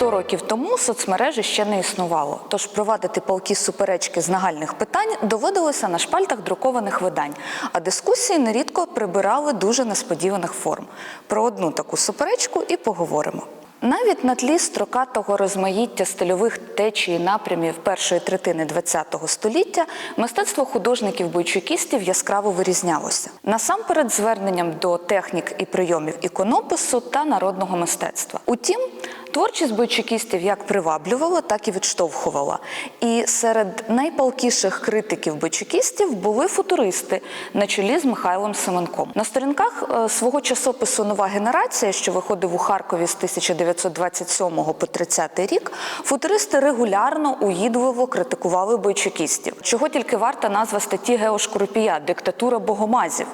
років тому соцмережі ще не існувало, тож провадити палкі суперечки з нагальних питань доводилося на шпальтах друкованих видань, а дискусії нерідко прибирали дуже несподіваних форм. Про одну таку суперечку і поговоримо. Навіть на тлі строкатого розмаїття стильових течій напрямів першої третини ХХ століття мистецтво художників-бойчукістів яскраво вирізнялося насамперед зверненням до технік і прийомів іконопису та народного мистецтва. Утім, творчість бойчукістів як приваблювала, так і відштовхувала. І серед найпалкіших критиків бойчукістів були футуристи на чолі з Михайлом Семенком. На сторінках е, свого часопису Нова генерація, що виходив у Харкові з 1927 по 30 рік, футуристи регулярно уїдливо критикували бойчукістів. Чого тільки варта назва статті Геошкрупія Диктатура богомазів.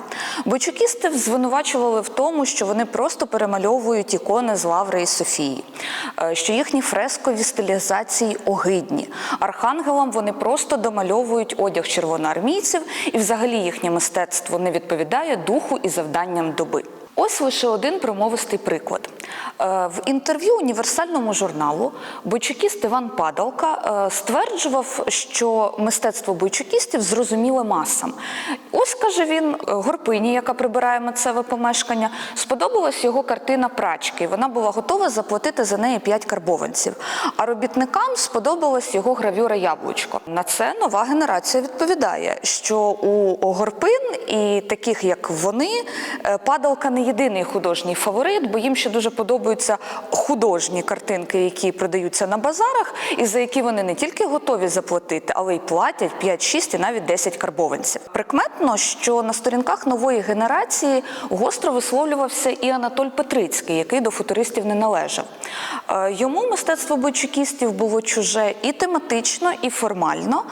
Бойчукістів звинувачували в тому, що вони просто перемальовують ікони з Лаври і Софії, що їхні фрескові стилізації огидні. Архангелам вони просто домальовують одяг червоноармійців, і взагалі їхнє мистецтво не відповідає духу і завданням доби. Ось лише один промовистий приклад. Е, В інтерв'ю універсальному журналу бойчукіст Іван Падалка е, стверджував, що мистецтво бойчукістів зрозуміле масам. Ось каже він Горпині, яка прибирає митцеве помешкання, сподобалась його картина прачки. Вона була готова заплатити за неї 5 карбованців. А робітникам сподобалась його гравюра Яблучко. На це нова генерація відповідає, що у Горпин і таких як вони е, падалка не єдиний художній фаворит, бо їм ще дуже подобаються художні картинки, які продаються на базарах, і за які вони не тільки готові заплатити, але й платять 5, 6 і навіть 10 карбованців. Прикметно, що на сторінках нової генерації гостро висловлювався і Анатоль Петрицький, який до футуристів не належав. Е, Йому мистецтво бойчукістів було чуже і тематично, і формально.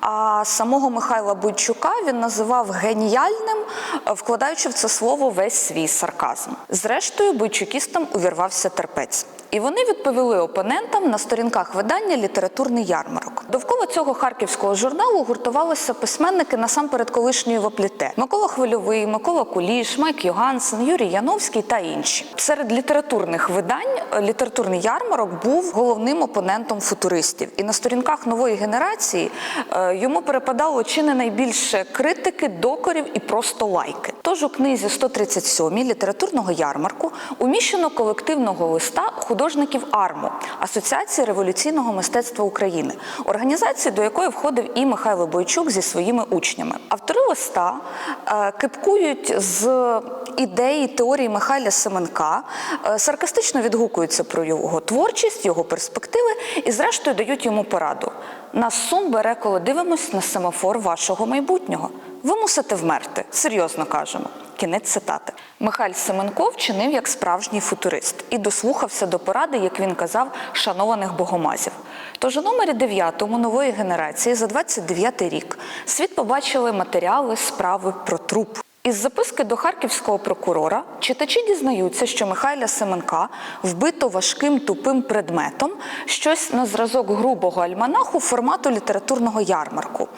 А самого Михайла Бойчука він називав геніальним, е, вкладаючи в це слово весь свій сарказм. Зрештою, бойчукістам увірвався терпець. І вони відповіли опонентам на сторінках видання Літературний ярмарок. Довкола цього харківського журналу гуртувалися письменники насамперед колишньої вопліте: Микола Хвильовий, Микола Куліш, Майк Йогансен, Юрій Яновський та інші. Серед літературних видань літературний ярмарок був головним опонентом футуристів. І на сторінках нової генерації е, йому перепадало чи не найбільше критики, докорів і просто лайки. Тож у книзі 137 літературного ярмарку уміщено колективного листа художників АРМУ Асоціації революційного мистецтва України, організації, до якої входив і Михайло Бойчук зі своїми учнями. Автори листа е, кипкують з ідеї теорії Михайля Семенка, е, саркастично відгукуються про його творчість, його перспективи і, зрештою, дають йому пораду. Нас сум бере, коли дивимось на семафор вашого майбутнього. Ви мусите вмерти, серйозно кажемо. Кінець цитати. Михайль Семенко вчинив як справжній футурист і дослухався до поради, як він казав, шанованих богомазів. Тож у номері 9 нової генерації за 29 рік світ побачили матеріали справи про труп. Із записки до харківського прокурора читачі дізнаються, що Михайля Семенка вбито важким тупим предметом, щось на зразок грубого альманаху формату літературного ярмарку.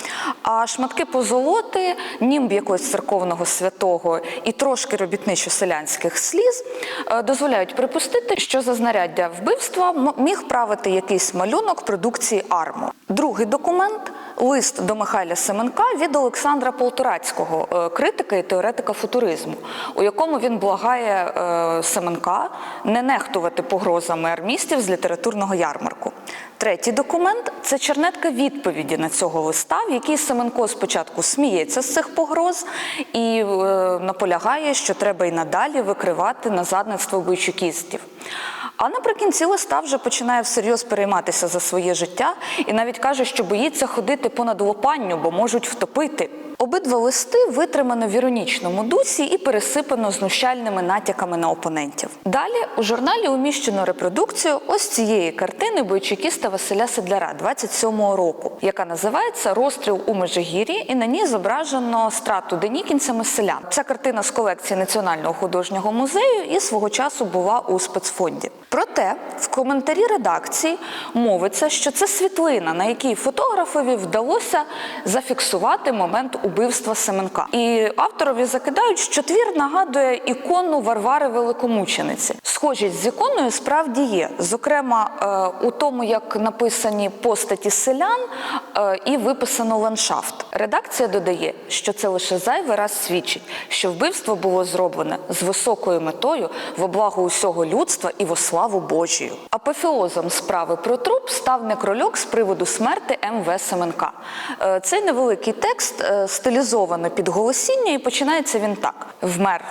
А шматки позолоти, німб якогось церковного святого і трошки робітничо-селянських сліз е, дозволяють припустити, що за знаряддя вбивства міг правити якийсь малюнок продукції арму. Другий документ лист до Михайля Семенка від Олександра Полторацького, е, критика і теоретика футуризму, у якому він благає е, Семенка не нехтувати погрозами армістів з літературного ярмарку. Третій документ це чернетка відповіді на цього листа, в якій Семенко спочатку сміється з цих погроз і е, наполягає, що треба і надалі викривати назадництво бойчукістів. А наприкінці листа вже починає всерйоз перейматися за своє життя і навіть каже, що боїться ходити понад лопанню, бо можуть втопити. Обидва листи витримано в іронічному дусі і пересипано знущальними натяками на опонентів. Далі у журналі уміщено репродукцію ось цієї картини бойчикіста Василя Седляра 27-го року, яка називається Розстріл у Межигір'ї, і на ній зображено страту денікінцями селян. Ця картина з колекції Національного художнього музею і свого часу була у спецфонді. Проте в коментарі редакції мовиться, що це світлина, на якій фотографові вдалося зафіксувати момент убивства убивства Семенка. І авторові закидають, що твір нагадує ікону Варвари Великомучениці. Схожість з іконою справді є. Зокрема, е, у тому, як написані постаті селян е, і виписано ландшафт. Редакція додає, що це лише зайвий раз свідчить, що вбивство було зроблене з високою метою в облагу усього людства і во славу Божію. Апофеозом справи про труп став некрольок з приводу смерти М.В. Семенка. Е, Цей невеликий текст стилізовано під голосіння, і починається він так: вмер.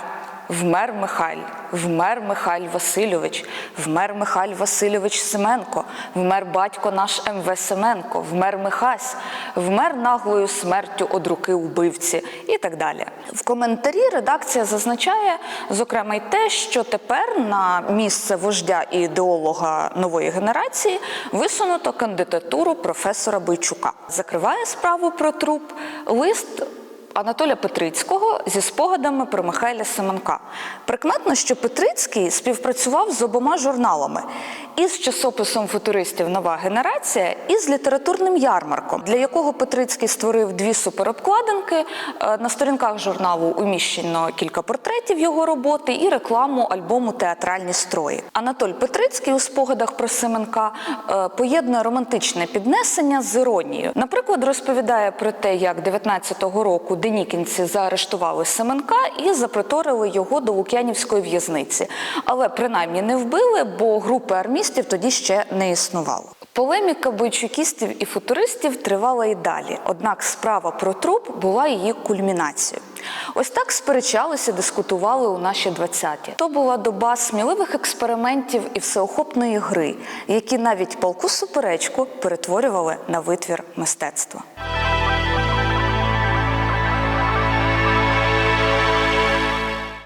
Вмер Михайль, вмер Михайль Васильович, вмер Михайль Васильович Семенко, вмер батько наш МВ Семенко, вмер Михась, вмер наглою смертю од руки убивці і так далі. В коментарі редакція зазначає, зокрема, й те, що тепер на місце вождя і ідеолога нової генерації висунуто кандидатуру професора Бойчука. Закриває справу про труп лист. Анатоля Петрицького зі спогадами про Михайля Семенка. Прикметно, що Петрицький співпрацював з обома журналами і з часописом футуристів Нова генерація, і з літературним ярмарком, для якого Петрицький створив дві суперобкладинки. Е, На сторінках журналу уміщено кілька портретів його роботи і рекламу альбому Театральні строї. Анатоль Петрицький у спогадах про Семенка е, поєднує романтичне піднесення з іронією. Наприклад, розповідає про те, як 19-го року денікінці заарештували Семенка і заприторили його до Лук'янівської в'язниці. Але принаймні не вбили, бо групи армістів тоді ще не існувало. Полеміка бойчукістів і футуристів тривала і далі. Однак справа про труп була її кульмінацією. Ось так сперечалися, дискутували у наші 20-ті. То була доба сміливих експериментів і всеохопної гри, які навіть палку суперечку перетворювали на витвір мистецтва.